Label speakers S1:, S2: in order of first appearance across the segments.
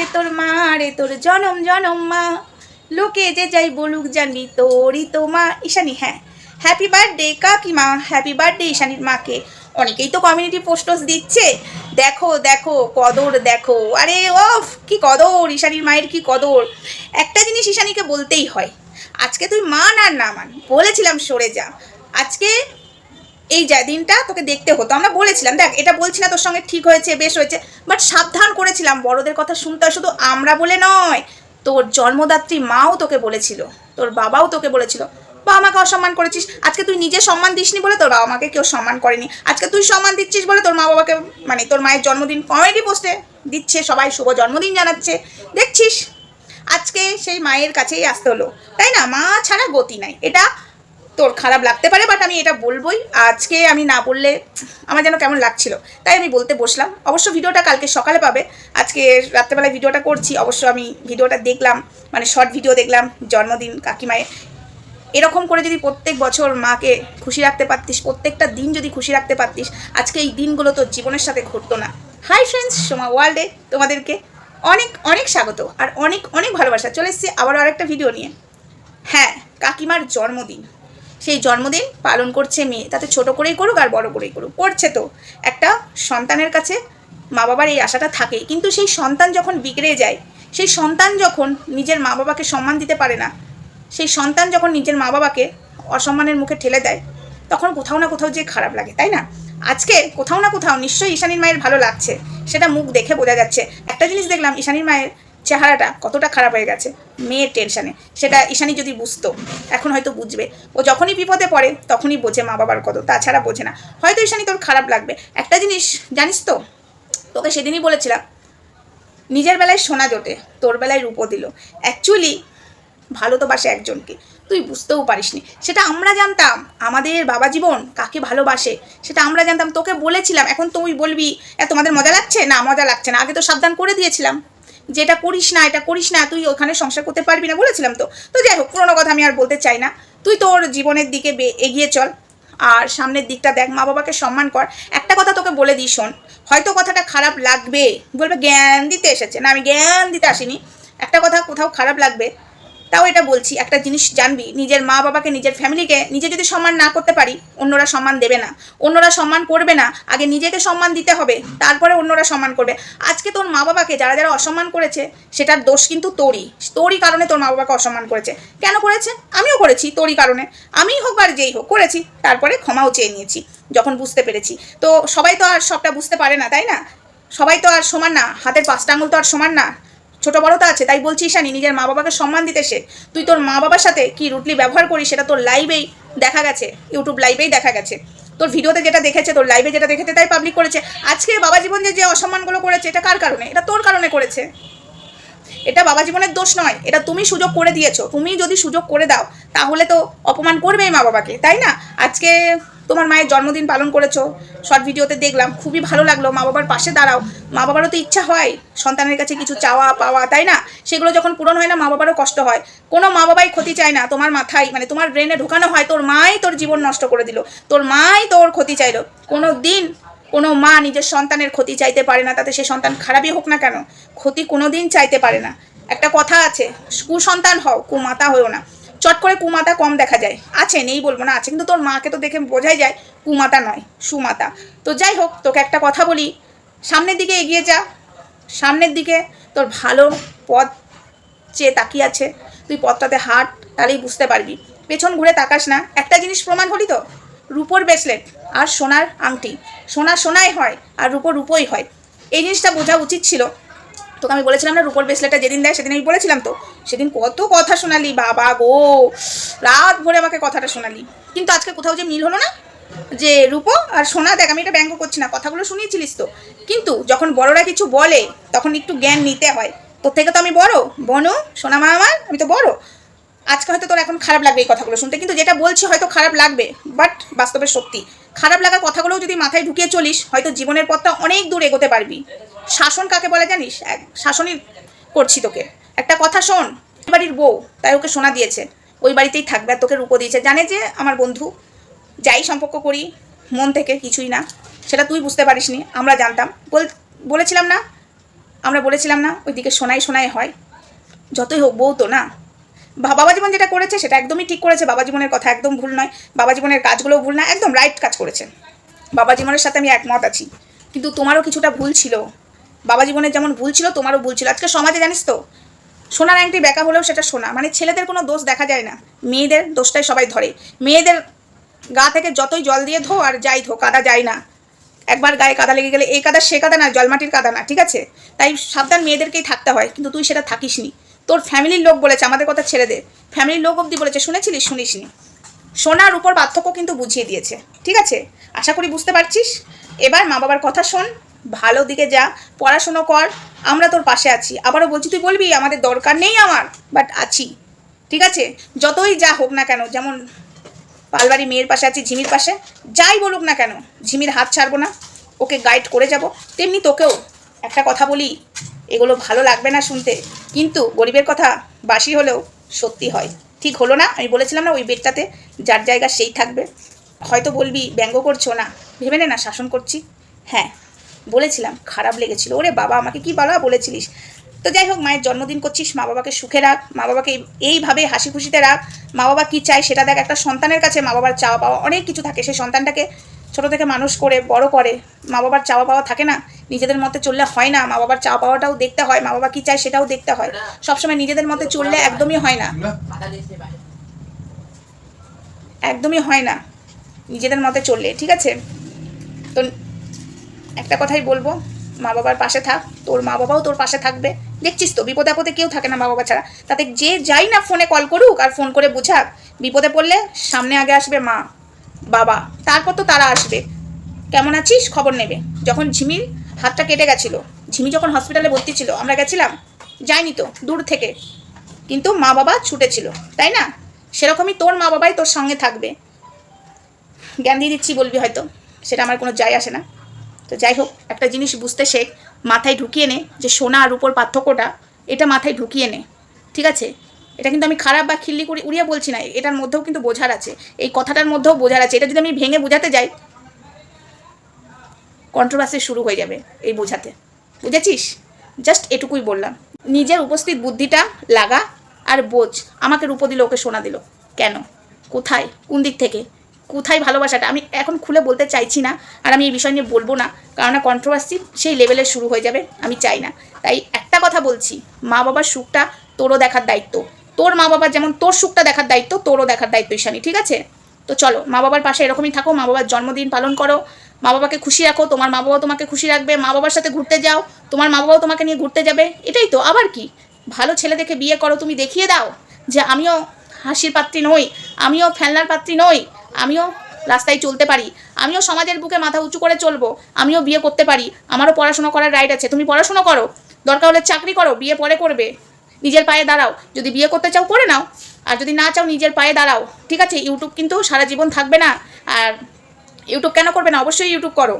S1: রে তোর মা, রে তোর জনম জনম মা। লোকে যে যাই বলুক জানি তোরই তো মা। ঈশানী হ্যাঁ। হ্যাপি বার্থডে কাকিমা হ্যাপি বার্থডে ঈশানীর মাকে। অনেকেই তো কমিউনিটি পোস্টস দিচ্ছে। দেখো দেখো, কদর দেখো। আরে ওফ কি কদর, ঈশানীর মায়ের কি কদর। একটা জিনিস ঈশানীকে বলতেই হয়। আজকে তুই মান আর না মান। বলেছিলাম সরে যা। আজকে এই যা, দিনটা তোকে দেখতে হতো। আমরা বলেছিলাম, দেখ, এটা বলছি না তোর সঙ্গে ঠিক হয়েছে, বেশ হয়েছে বাট সাবধান করেছিলাম, বড়দের কথা শুনতে শুধু আমরা বলে নয়, তোর জন্মদাত্রী মাও তোকে বলেছিল, তোর বাবাও তোকে বলেছিল বাবা মাকে অসম্মান করেছিস, আজকে তুই নিজে সম্মান দিসনি বলে তোর বাবা মাকে কেউ সম্মান করেনি, আজকে তুই সম্মান দিচ্ছিস বলে তোর মা বাবাকে মানে তোর মায়ের জন্মদিন কমেডি পোস্টে দিচ্ছে, সবাই শুভ জন্মদিন জানাচ্ছে, দেখছিস? আজকে সেই মায়ের কাছেই আসতে হলো, তাই না? মা ছাড়া গতি নাই, এটা তোর খারাপ লাগতে পারে বাট আমি এটা বলবোই। আজকে আমি না বললে আমার যেন কেমন লাগছিল। তাই আমি বলতে বসলাম। অবশ্য ভিডিওটা কালকে সকালে পাবে। আজকে রাত্রেবেলায় ভিডিওটা করছি। অবশ্য আমি ভিডিওটা দেখলাম মানে শর্ট ভিডিও দেখলাম, জন্মদিন, কাকিমায়ের। এরকম করে যদি প্রত্যেক বছর মাকে খুশি রাখতে পারতিস, প্রত্যেকটা দিন যদি খুশি রাখতে পারতিস, আজকে এই দিনগুলো তোর জীবনের সাথে ঘটতো না। হাই ফ্রেন্ডস সোমা ওয়ার্ল্ডে তোমাদেরকে অনেক অনেক স্বাগত আর অনেক অনেক ভালোবাসা। চলে এসছি আবারও আরেকটা ভিডিও নিয়ে। হ্যাঁ কাকিমার জন্মদিন। সেই জন্মদিন পালন করছে মেয়ে। তাতে ছোট করেই করুক আর বড় করেই করুক। করছে তো। একটা সন্তানের কাছে মা বাবার এই আশাটা থাকেই। কিন্তু সেই সন্তান যখন বিগড়ে যায়, সেই সন্তান যখন নিজের মা বাবাকে সম্মান দিতে পারে না, সেই সন্তান যখন নিজের মা বাবাকে অসম্মানের মুখে ঠেলে দেয়, তখন কোথাও না কোথাও যে খারাপ লাগে, তাই না? আজকে কোথাও না কোথাও নিশ্চয়ই ঈশানীর মায়ের ভালো লাগছে। সেটা মুখ দেখে বোঝা যাচ্ছে। একটা জিনিস দেখলাম, ঈশানীর মায়ের চেহারাটা কতটা খারাপ হয়ে গেছে, মেয়ের টেনশানে সেটা ঈশানী যদি বুঝতো, এখন হয়তো বুঝবে। ও যখনই বিপদে পড়ে, তখনই বোঝে মা বাবার কত তাছাড়া বোঝে না। হয়তো ঈশানী তোর খারাপ লাগবে। একটা জিনিস, জানিস তো, তোকে সেদিনই বলেছিলাম, নিজের বেলায় সোনা জোটে, তোর বেলায় রূপো দিল। অ্যাকচুয়ালি ভালো তো বাসে একজনকে, তুই বুঝতেও পারিসনি। সেটা আমরা জানতাম, আমাদের বাবা জীবন কাকে ভালোবাসে, সেটা আমরা জানতাম। তোকে বলেছিলাম, এখন তুই বলবি তোমাদের মজা লাগছে? না, মজা লাগছে না, আগে তো সাবধান করে দিয়েছিলাম। যে এটা করিস না, এটা করিস না, তুই ওখানে সংসার করতে পারবি না বলেছিলাম তো। তো যাই হোক, পুরোনো কথা আমি আর বলতে চাই না। তুই তোর জীবনের দিকে এগিয়ে চল। আর সামনের দিকটা দেখ মা বাবাকে সম্মান কর। একটা কথা তোকে বলে দিই শোন, হয়তো কথাটা খারাপ লাগবে। বলবে, জ্ঞান দিতে এসেছে। না, আমি জ্ঞান দিতে আসিনি। একটা কথা কোথাও খারাপ লাগবে তাও এটা বলছি, একটা জিনিস জানবি, নিজের মা বাবাকে, নিজের ফ্যামিলিকে, নিজে যদি সম্মান না করতে পারি, অন্যরা সম্মান দেবে না। অন্যরা সম্মান করবে না, আগে নিজেকে সম্মান দিতে হবে, তারপরে অন্যরা সম্মান করবে। আজকে তোর মা বাবাকে যারা যারা অসম্মান করেছে, সেটার দোষ কিন্তু তোরই। তোরই কারণে তোর মা বাবাকে অসম্মান করেছে। কেন করেছে? আমিও করেছি তোরই কারণে। আমিই হোক আর যেই হোক, করেছি। তারপরে ক্ষমাও চেয়ে নিয়েছি, যখন বুঝতে পেরেছি। তো সবাই তো আর সবটা বুঝতে পারে না, তাই না? সবাই তো আর সমান না, হাতের পাঁচটা আঙুল তো আর সমান না। ছোট বড় তো আছে, তাই বলছি ঈশানি, নিজের মা বাবাকে সম্মান দিতে শেখ। তুই তোর মা বাবার সাথে কি রুটলি ব্যবহার করিস, সেটা তোর লাইভেই দেখা গেছে ইউটিউব লাইভেই দেখা গেছে। তোর ভিডিওতে যেটা দেখেছে, তোর লাইভে যেটা দেখেছে, তাই পাবলিক করেছে। আজকে বাবা জীবন যে যে অসম্মানগুলো করেছে, এটা কার কারণে? এটা তোর কারণে করেছে। এটা বাবা জীবনের দোষ নয়, এটা তুমি সুযোগ করে দিয়েছ। তুমি যদি সুযোগ করে দাও, তাহলে তো অপমান করবেই মা বাবাকে, তাই না? আজকে তোমার মায়ের জন্মদিন পালন করেছ। শর্ট ভিডিওতে দেখলাম, খুবই ভালো লাগল। মা বাবার পাশে দাঁড়াও। মা বাবারও তো ইচ্ছা হয়, সন্তানের কাছে কিছু চাওয়া, পাওয়া, তাই না? সেগুলো যখন পূরণ হয় না, মা বাবারও কষ্ট হয়। কোনো মা বাবাই ক্ষতি চায় না, তোমার মাথায় মানে তোমার ব্রেনে ঢোকানো হয়, তোর মাই তোর জীবন নষ্ট করে দিল। তোর মাই তোর ক্ষতি চাইলো। কোনো দিন কোনো মা নিজের সন্তানের ক্ষতি চাইতে পারে না, তাতে সে সন্তান খারাপই হোক না কেন? ক্ষতি কোনো দিন চাইতে পারে না। একটা কথা আছে, কুসন্তান হও, কুমাতা হয়েও না। চট করে কুমাতা কম দেখা যায়। আছে, নেই বলব না, আছে, কিন্তু তোর মাকে তো দেখে বোঝাই যায় কুমাতা নয়, সুমাতা। তো যাই হোক, তোকে একটা কথা বলি, সামনের দিকে এগিয়ে যা, সামনের দিকে তোর ভালো পথ চেয়ে তাকিয়ে আছে, তুই পথটাতে হাট, তাহলেই বুঝতে পারবি। পেছন ঘুরে তাকাস না, একটা জিনিস প্রমাণ হলি তো, রূপোর ব্রেসলেট আর সোনার আংটি। সোনা সোনাই হয় আর রূপো রূপোই হয়। এই জিনিসটা বোঝা উচিত ছিল তোকে আমি বলেছিলাম না, রূপোর ব্রেসলেটটা যেদিন দেয় সেদিন আমি বলেছিলাম তো। সেদিন কত কথা শোনালি, বাবা গো। রাত ভরে আমাকে কথাটা শোনালি। কিন্তু আজকে কোথাও যে মিল হলো না, যে রূপো, আর সোনা, দেখ, আমি এটা ব্যঙ্গ করছি না, কথাগুলো শুনিয়েছিলিস তো। কিন্তু যখন বড়রা কিছু বলে, তখন একটু জ্ঞান নিতে হয়। তোর থেকে তো আমি বড়, বনু, সোনা মা আমার, আমি তো বড়। আজকে হয়তো তোর এখন খারাপ লাগবে এই কথাগুলো শুনতে, কিন্তু যেটা বলছি হয়তো খারাপ লাগবে বাট বাস্তবের সত্যি। খারাপ লাগার কথাগুলোও যদি মাথায় ঢুকিয়ে চলিস, হয়তো জীবনের পথটা অনেক দূর এগোতে পারবি। শাসন কাকে বলে জানিস? এক, শাসনই করছি তোকে। একটা কথা শোন বাড়ির বউ তাই ওকে শোনা দিয়েছে। ওই বাড়িতেই থাকবে আর তোকে রূপো দিয়েছে। জানে যে আমার বন্ধু, যাই সম্পর্ক করি, মন থেকে কিছুই না, সেটা তুই বুঝতে পারিস নি আমরা জানতাম। বল, বলেছিলাম না? আমরা বলেছিলাম না, ওইদিকে সোনাই সোনাই হয়। যতই হোক বউ তো না? বাবা জীবন যেটা করেছে সেটা একদমই ঠিক করেছে বাবা জীবনের কথা একদম ভুল নয় বাবা জীবনের কাজগুলোও ভুল না, একদম রাইট কাজ করেছে। বাবা জীবনের সাথে আমি একমত আছি। কিন্তু তোমারও কিছুটা ভুল ছিল। বাবা জীবনের যেমন ভুল ছিল, তোমারও ভুল ছিল। আজকে সমাজে জানিস তো, সোনার আংটি বেকা হলেও সেটা সোনা। মানে ছেলেদের কোনো দোষ দেখা যায় না। মেয়েদের দোষটাই সবাই ধরে। মেয়েদের গা থেকে যতই জল দিয়ে ধো আর যাই ধো, কাদা যায় না। একবার গায়ে কাদা লেগে গেলে, এই কাদা সে কাদা না, জলমাটির কাদা না, ঠিক আছে? তাই সাবধান মেয়েদেরকেই থাকতে হয়, কিন্তু তুই সেটা থাকিসনি। তোর ফ্যামিলির লোক বলেছে, আমাদের কথা ছেড়ে দে। ফ্যামিলির লোক অবধি বলেছে, শুনেছিলিস? শুনিসনি। সোনার উপর পার্থক্য কিন্তু বুঝিয়ে দিয়েছে, ঠিক আছে? আশা করি বুঝতে পারছিস? এবার মা বাবার কথা শোন, ভালো দিকে যা, পড়াশুনো কর, আমরা তোর পাশে আছি। আবারও বলছি, তুই বলবি, আমাদের দরকার নেই আমার বাট আছি, ঠিক আছে? যতই যা হোক না কেন, যেমন পালবাড়ি মেয়ের পাশে আছি, ঝিমির পাশে, যাই বলুক না কেন, ঝিমির হাত ছাড়বো না, ওকে গাইড করে যাব। তেমনি তোকেও একটা কথা বলি এগুলো ভালো লাগবে না শুনতে। কিন্তু গরিবের কথা বাসি হলেও সত্যি হয়। ঠিক হলো না? আমি বলেছিলাম না ওই বেডটাতে যার জায়গা সেই থাকবে। হয়তো বলবি, ব্যঙ্গ করছ না? ভেবে নে না, শাসন করছি। হ্যাঁ বলেছিলাম, খারাপ লেগেছিল। ওরে বাবা, আমাকে কি বলা বলেছিলিস? তো যাই হোক, মায়ের জন্মদিন করছিস মা বাবাকে সুখে রাখ মা বাবাকে এইভাবে হাসি খুশিতে রাখ। মা বাবা কী চায় সেটা দেখ, একটা সন্তানের কাছে মা বাবার চাওয়া পাওয়া অনেক কিছু থাকে। সেই সন্তানটাকে ছোট থেকে মানুষ করে, বড় করে মা বাবার চাওয়া পাওয়া থাকে না? নিজেদের মতে চললে হয় না। মা বাবার চাওয়া পাওয়াটাও দেখতে হয় মা বাবা কী চায় সেটাও দেখতে হয়। সবসময় নিজেদের মতে চললে একদমই হয় না। একদমই হয় না। নিজেদের মতে চললে, ঠিক আছে? তো একটা কথাই বলব মা বাবার পাশে থাক। তোর মা বাবাও তোর পাশে থাকবে। দেখছিস তো, বিপদে আপদে কেউ থাকে না মা বাবা ছাড়া। তাতে যে যাই না ফোনে কল করুক আর ফোন করে বুঝাক, বিপদে পড়লে সামনে আগে আসবে মা। বাবা, তারপর তো তারা আসবে। কেমন আছিস? খবর নেবে। যখন ঝিমির হাতটা কেটে গেছিল, ঝিমি যখন হসপিটালে ভর্তি ছিল, আমরা গেছিলাম, যাইনি তো, দূর থেকে। কিন্তু মা বাবা ছুটেছিল তাই না? সেরকমই তোর মা বাবাই তোর সঙ্গে থাকবে। জ্ঞান দিয়ে দিচ্ছি বলবি হয়তো, সেটা আমার কোনো যায় আসে না। তো যাই হোক, একটা জিনিস বুঝতে শেখ, মাথায় ঢুকিয়ে নে যে সোনা আর উপর পার্থক্যটা, এটা মাথায় ঢুকিয়ে নে। ঠিক আছে? এটা কিন্তু আমি খারাপ বা খিল্লি করে, উড়িয়ে বলছি না, এটার মধ্যেও কিন্তু বোঝার আছে, এই কথাটার মধ্যেও বোঝার আছে, এটা যদি আমি ভেঙে বোঝাতে যাই কন্ট্রোভার্সি শুরু হয়ে যাবে এই বোঝাতে, বুঝেছিস? জাস্ট এটুকুই বললাম, নিজের উপস্থিত বুদ্ধিটা লাগা আর বোঝ, আমাকে রূপ দিল, ওকে সোনা দিল, কেন, কোথায়, কোন দিক থেকে, কোথায় ভালোবাসাটা, আমি এখন খুলে বলতে চাইছি না, আর আমি এই বিষয় নিয়ে বলব না, কারণ কন্ট্রোভার্সি সেই লেভেলে শুরু হয়ে যাবে, আমি চাই না, তাই একটা কথা বলছি মা বাবার সুখটা তোরও দেখার দায়িত্ব তোর মা বাবার যেমন তোর সুখটা দেখার দায়িত্ব, তোরও দেখার দায়িত্ব ঈশানি, ঠিক আছে? তো চলো, মা বাবার পাশে এরকমই থাকো, মা বাবার জন্মদিন পালন করো, মা বাবাকে খুশি রাখো, তোমার মা বাবাও তোমাকে খুশি রাখবে, মা বাবার সাথে ঘুরতে যাও, তোমার মা বাবাও তোমাকে নিয়ে ঘুরতে যাবে, এটাই তো, আবার কি? ভালো ছেলে দেখে বিয়ে করো, তুমি দেখিয়ে দাও যে আমিও হাসির পাত্রী নই, আমিও ফেলনার পাত্রী নই, আমিও রাস্তায় চলতে পারি, আমিও সমাজের বুকে মাথা উঁচু করে চলবো, আমিও বিয়ে করতে পারি, আমারও পড়াশোনা করার রাইট আছে, তুমি পড়াশোনা করো, দরকার হলে চাকরি করো, বিয়ে পরে করবে। নিজের পায়ে দাঁড়াও। যদি বিয়ে করতে চাও, করে নাও। আর যদি না চাও, নিজের পায়ে দাঁড়াও। ঠিক আছে? ইউটিউব কিন্তু সারা জীবন থাকবে না। আর ইউটিউব কেন করবে না? অবশ্যই ইউটিউব করো।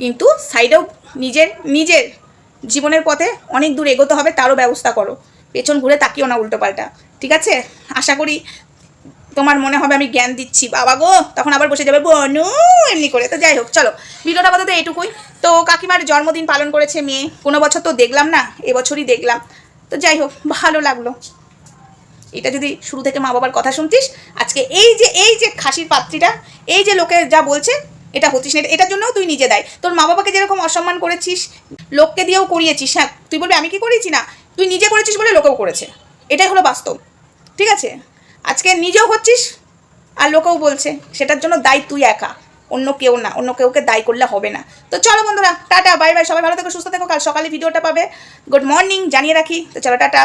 S1: কিন্তু সাইডেও নিজের নিজের জীবনের পথে অনেক দূর এগোতে হবে, তারও ব্যবস্থা করো। পেছন ঘুরে তাকিও না উল্টো পাল্টা ঠিক আছে? আশা করি তোমার মনে হবে আমি জ্ঞান দিচ্ছি। বাবা গো! তখন আবার বসে যাবে, বনু! এমনি করে। তো যাই হোক, চলো। ভিডিওটা আপাতত এটুকুই তো কাকিমার জন্মদিন পালন করেছে মেয়ে। কোনো বছর তো দেখলাম না, এবছরই দেখলাম। তো যাই হোক, ভালো লাগল। এটা যদি শুরু থেকে মা বাবার কথা শুনতিস, আজকে এই যে এই যে খাসির পাত্রীটা, এই যে লোকে যা বলছে, এটা হতিস না, এটা- এটার জন্যও তুই নিজে দেয়। তোর মা বাবাকে যেরকম অসম্মান করেছিস, লোককে দিয়েও করিয়েছিস হ্যাঁ তুই বলবি, আমি কি করেছি না? তুই নিজে করেছিস বলে লোকেও করেছে। এটাই হলো বাস্তব, ঠিক আছে? আজকে নিজেও হচ্ছিস, আর লোকেও বলছে, সেটার জন্য দায়ী তুই একা। অন্য কেউ না, অন্য কেউকে দায় করলে হবে না। তো চলো বন্ধুরা, টাটা, বাই বাই, সবাই ভালো থেকো, সুস্থ থেকো, কাল সকালে ভিডিওটা পাবে। গুড মর্নিং, জানিয়ে রাখি। তো চলো, টাটা।